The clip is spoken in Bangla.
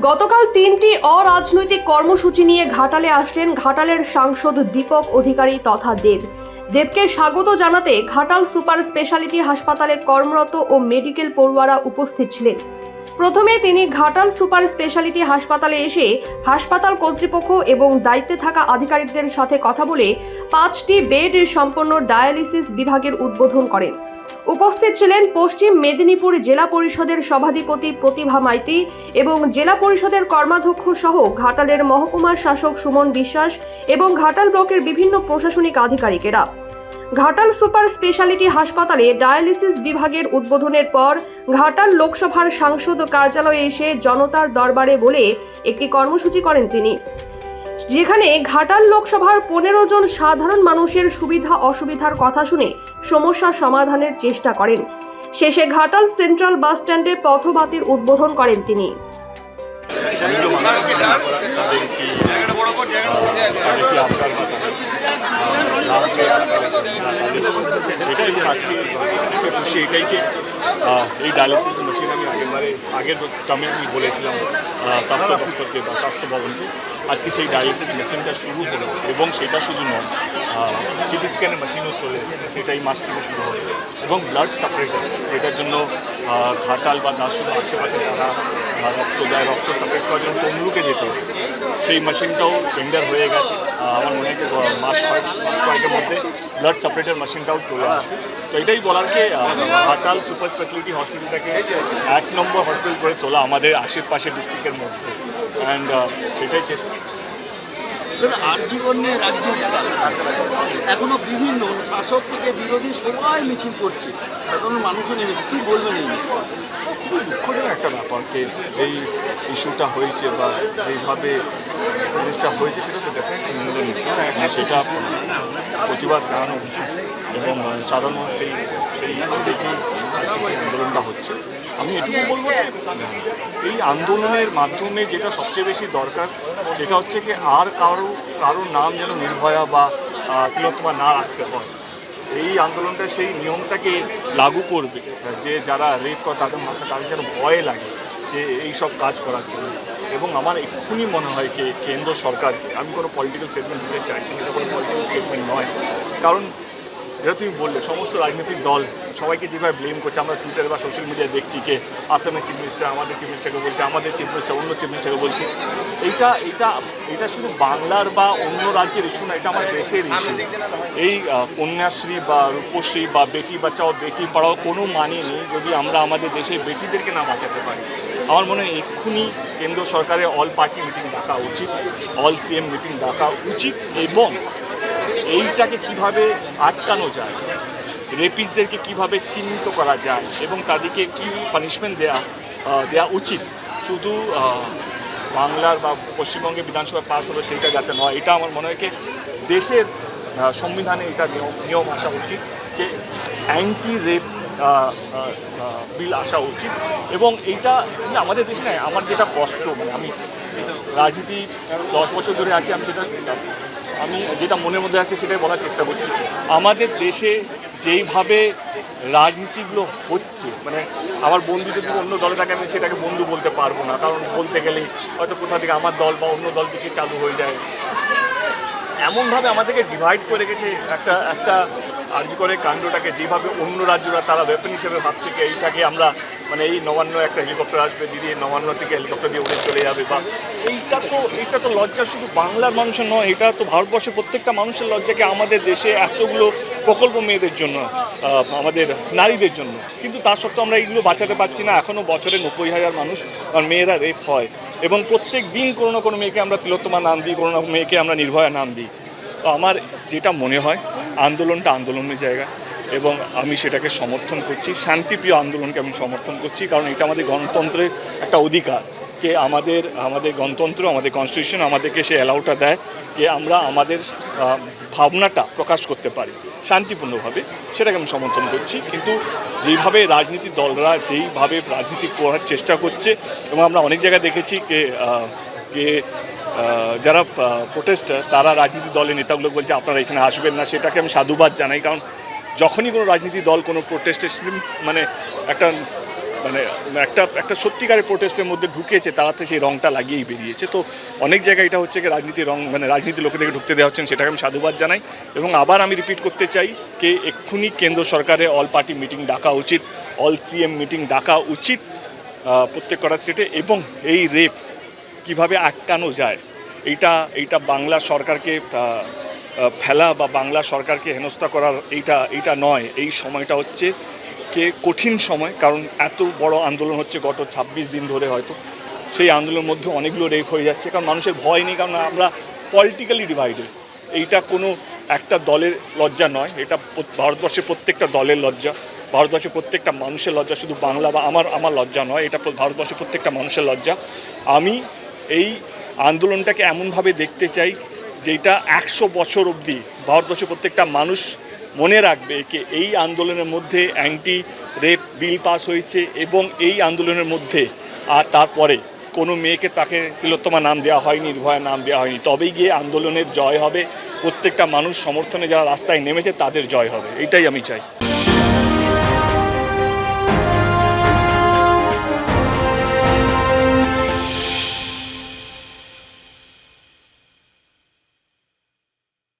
গতকাল তিনটি অরাজনৈতিক কর্মসূচি নিয়ে ঘাটালে আসলেন ঘাটালের সাংসদ দীপক অধিকারী তথা দেব। দেবকে স্বাগত জানাতে ঘাটাল সুপার স্পেশালিটি হাসপাতালে কর্মরত ও মেডিকেল পড়ুয়ারা উপস্থিত ছিলেন। প্রথমে তিনি ঘাটাল সুপার স্পেশালিটি হাসপাতালে এসে হাসপাতাল কর্তৃপক্ষ এবং দায়িত্বে থাকা আধিকারিকদের সাথে কথা বলে পাঁচটি বেড সম্পন্ন ডায়ালিসিস বিভাগের উদ্বোধন করেন। উপস্থিত ছিলেন পশ্চিম মেদিনীপুর জেলা পরিষদের সভাধিপতি প্রতিভা মাইতি এবং জেলা পরিষদের কর্মাধ্যক্ষ সহ ঘাটালের মহকুমার শাসক সুমন বিশ্বাস এবং ঘাটাল ব্লকের বিভিন্ন প্রশাসনিক আধিকারিকেরা। ঘাটাল সুপার স্পেশালিটি হাসপাতালে ডায়ালিসিস বিভাগের উদ্বোধনের পর ঘাটাল লোকসভার সাংসদ কার্যালয়ে এসে জনতার দরবারে বলে একটি কর্মসূচি করেন তিনি। যেখানে ঘাটাল লোকসভার পনেরো জন সাধারণ মানুষের সুবিধা অসুবিধার কথা শুনে সমস্যা সমাধানের চেষ্টা করেন। শেষে ঘাটাল সেন্ট্রাল বাস স্ট্যান্ডে পথবাতির উদ্বোধন করেন তিনি। এই ডায়ালিসিস মেশিন আমি আগেরবারে আগের টার্মে আমি বলেছিলাম স্বাস্থ্য দপ্তরকে বা স্বাস্থ্য ভবনকে। আজকে সেই ডায়ালিসিস মেশিনটা শুরু হলো এবং সেটা শুধু নয় সিটি স্ক্যানের মেশিনও চলে এসেছে সেটা এই মাস থেকে শুরু হবে। এবং ব্লাড সাপারেটার যেটার জন্য ঘাটাল বা দাসুর আশেপাশে যারা রক্ত দেয় রক্ত সাপারেট করার জন্য তমলুকে যেত সেই মেশিনটাও টেন্ডার হয়ে গেছে। আমার মনে আহ, মাস কয়েক মাস কয়েকের মধ্যে ব্লাড সাপারেটার মেশিনটাও চলে আসবে। তো এটাই বলারকে আহ, ঘাটাল সুপার স্পেশালিটি হসপিটালটাকে এক নম্বর হসপিটাল করে তোলা আমাদের আশেপাশে ডিস্ট্রিক্টের মধ্যে। অ্যান্ড সেটাই চেষ্টা। ধরুন আর্জীবন নিয়ে রাজ্য এখনও বিভিন্ন শাসক থেকে বিরোধী সবাই মিছিল করছে। সাধারণ মানুষও নেমেছে। কি বলবেন এই? খুবই দুঃখজনক একটা ব্যাপারকে এই ইস্যুটা হয়েছে বা যেভাবে জিনিসটা হয়েছে সেটা তো ডেফিনেটলি নিন্দনীয় সেটা প্রতিবাদ জানানো উচিত। এবং সাধারণ মানুষ সেই সেই দেখেই আন্দোলনটা হচ্ছে। আমি এটুকু বলব এই আন্দোলনের মাধ্যমে যেটা সবচেয়ে বেশি দরকার, সেটা হচ্ছে কি আর কারও, কারোর নাম যেন নির্ভয়া বা তিলোত্তমা না রাখতে হয়। এই আন্দোলনটা সেই নিয়মটাকে লাগু করবে যে যারা রেপ করে তাদের মাথায়, তাদের যেন ভয় লাগে যে এই সব কাজ করার জন্য। এবং আমার এক্ষুনি মনে হয় যে কেন্দ্র সরকারকে, আমি কোনো পলিটিক্যাল স্টেটমেন্ট দিতে চাইছি এটা কোনো পলিটিক্যাল স্টেটমেন্ট নয়। কারণ যেটা তুমি বললে, সমস্ত রাজনৈতিক দল সবাইকে যেভাবে ব্লেম করছে, আমরা টুইটার বা সোশ্যাল মিডিয়ায় দেখছি যে আসামের চিফ মিনিস্টার আমাদের চিফ মিনিস্টারকে বলছে, আমাদের চিফ মিনিস্টার অন্য চিফ মিনিস্টারকে বলছে। এইটা এটা এটা শুধু বাংলার বা অন্য রাজ্যের ইস্যু না, এটা আমার দেশের ইস্যু এই কন্যাশ্রী বা রূপশ্রী বা বেটি বাঁচাও, বেটি পড়াও কোনো মানে নেই যদি আমরা আমাদের দেশে বেটিদেরকে না বাঁচাতে পারি। আমার মনে হয় এক্ষুনি কেন্দ্র সরকারের অল পার্টি মিটিং ডাকা উচিত অল সিএম মিটিং ডাকা উচিত এবং এইটাকে কীভাবে আটকানো যায়? রেপিসদেরকে কীভাবে চিহ্নিত করা যায়? এবং তাদেরকে কি পানিশমেন্ট দেয়া দেওয়া উচিত? শুধু বাংলার বা পশ্চিমবঙ্গে বিধানসভা পাস হলো সেইটা যাতে নয়, এটা আমার মনে হয় দেশের সংবিধানে এটা নিয়ম নিয়ম আসা উচিত, যে অ্যান্টি রেপ বিল আসা উচিত। এবং এইটা আমাদের দেশে নয় আমার যেটা কষ্ট মানে আমি রাজনীতি দশ বছর ধরে আছি, আমি সেটা আমি যেটা মনের মধ্যে আছে সেটাই বলার চেষ্টা করছি। আমাদের দেশে যেইভাবে রাজনীতিগুলো হচ্ছে মানে আমার বন্ধু যদি অন্য দলে থাকে, আমি সেটাকে বন্ধু বলতে পারব না। কারণ বলতে গেলেই হয়তো কোথা থেকে আমার দল বা অন্য দল থেকে চালু হয়ে যায়। এমনভাবে আমাদেরকে ডিভাইড করে গেছে একটা একটা আর্জি করে কাণ্ডটাকে, যেভাবে অন্য রাজ্যরা তারা ওয়েপন হিসেবে ভাবছে, এইটাকে আমরা মানে এই নবান্ন একটা হেলিকপ্টার আসবে, দিদি নবান্ন থেকে হেলিকপ্টার দিয়ে উড়ে চলে যাবে, বা এইটা তো এইটা তো লজ্জা, শুধু বাংলার মানুষের নয়, এটা তো ভারতবর্ষের প্রত্যেকটা মানুষের লজ্জাকে আমাদের দেশে এতগুলো প্রকল্প মেয়েদের জন্য আমাদের নারীদের জন্য। কিন্তু তা সত্ত্বেও আমরা এইগুলো বাঁচাতে পারছি না এখনও বছরে নব্বই হাজার মানুষ আর মেয়েরা রেপ হয়। এবং প্রত্যেক দিন কোনো না কোনো মেয়েকে আমরা তিলোত্তমা নাম দিই, কোনো না মেয়েকে আমরা নির্ভয়া নাম দিই। তো আমার যেটা মনে হয়, আন্দোলনটা আন্দোলনের জায়গা। এবং আমি সেটাকে সমর্থন করছি। শান্তিপ্রিয় আন্দোলনকে আমি সমর্থন করছি, কারণ এটা আমাদের গণতন্ত্রের একটা অধিকার। কে আমাদের আমাদের গণতন্ত্র, আমাদের কনস্টিটিউশন আমাদেরকে সে অ্যালাউটা দেয় যে আমরা আমাদের ভাবনাটা প্রকাশ করতে পারি, শান্তিপূর্ণভাবে, সেটাকে আমি সমর্থন করছি। কিন্তু যেইভাবে রাজনীতি দলরা যেইভাবে রাজনীতি করার চেষ্টা করছে, এবং আমরা অনেক জায়গায় দেখেছি কে কে যারা প্রোটেস্টার তারা রাজনীতি দলের নেতাগুলো বলছে, আপনারা এখানে আসবেন না। সেটাকে আমি সাধুবাদ জানাই, কারণ যখনই কোনো রাজনীতি দল, কোনো প্রোটেস্টের মানে একটা মানে একটা একটা সত্যিকারের প্রোটেস্টের মধ্যে ঢুকেছে, তারাতে সেই রংটা লাগিয়েই বেরিয়েছে। তো অনেক জায়গায় এটা হচ্ছে কি রাজনীতি রং মানে রাজনীতি লোকেদেরকে ঢুকতে দেওয়া হচ্ছেন সেটাকে আমি সাধুবাদ জানাই। এবং আবার আমি রিপিট করতে চাই কে এক্ষুনি কেন্দ্র সরকারের অল পার্টি মিটিং ডাকা উচিত অল সিএম মিটিং ডাকা উচিত প্রত্যেক কটা স্টেটে এবং এই রেপ কীভাবে আটকানো যায়, এইটা এইটা বাংলা সরকারকে ফেলা বা বাংলা সরকারকে হেনস্থা করার এইটা এইটা নয়। এই সময়টা হচ্ছে কে কঠিন সময়, কারণ এত বড় আন্দোলন হচ্ছে গত ছাব্বিশ দিন ধরে হয়তো। সেই আন্দোলনের মধ্যে অনেকগুলো রেপ হয়ে যাচ্ছে, কারণ মানুষের ভয় নেই, কারণ আমরা পলিটিক্যালি ডিভাইডেড এইটা কোনো একটা দলের লজ্জা নয়, এটা ভারতবর্ষের প্রত্যেকটা দলের লজ্জা। ভারতবর্ষের প্রত্যেকটা মানুষের লজ্জা, শুধু বাংলা বা আমার আমার লজ্জা নয়, এটা ভারতবর্ষের প্রত্যেকটা মানুষের লজ্জা। আমি এই আন্দোলনটাকে এমনভাবে দেখতে চাই যেটা একশো বছর অবধি ভারতবর্ষের প্রত্যেকটা মানুষ মনে রাখবে যে এই আন্দোলনের মধ্যে অ্যান্টি রেপ বিল পাস হয়েছে এবং এই আন্দোলনের মধ্যে আর তারপরে কোনো মেয়েকে তাকে তিলোত্তমা নাম দেওয়া হয়নি, নির্ভয়া নাম দেওয়া হয়নি। তবেই গিয়ে আন্দোলনের জয় হবে। প্রত্যেকটা মানুষ সমর্থনে যারা রাস্তায় নেমেছে তাদের জয় হবে। এটাই আমি চাই।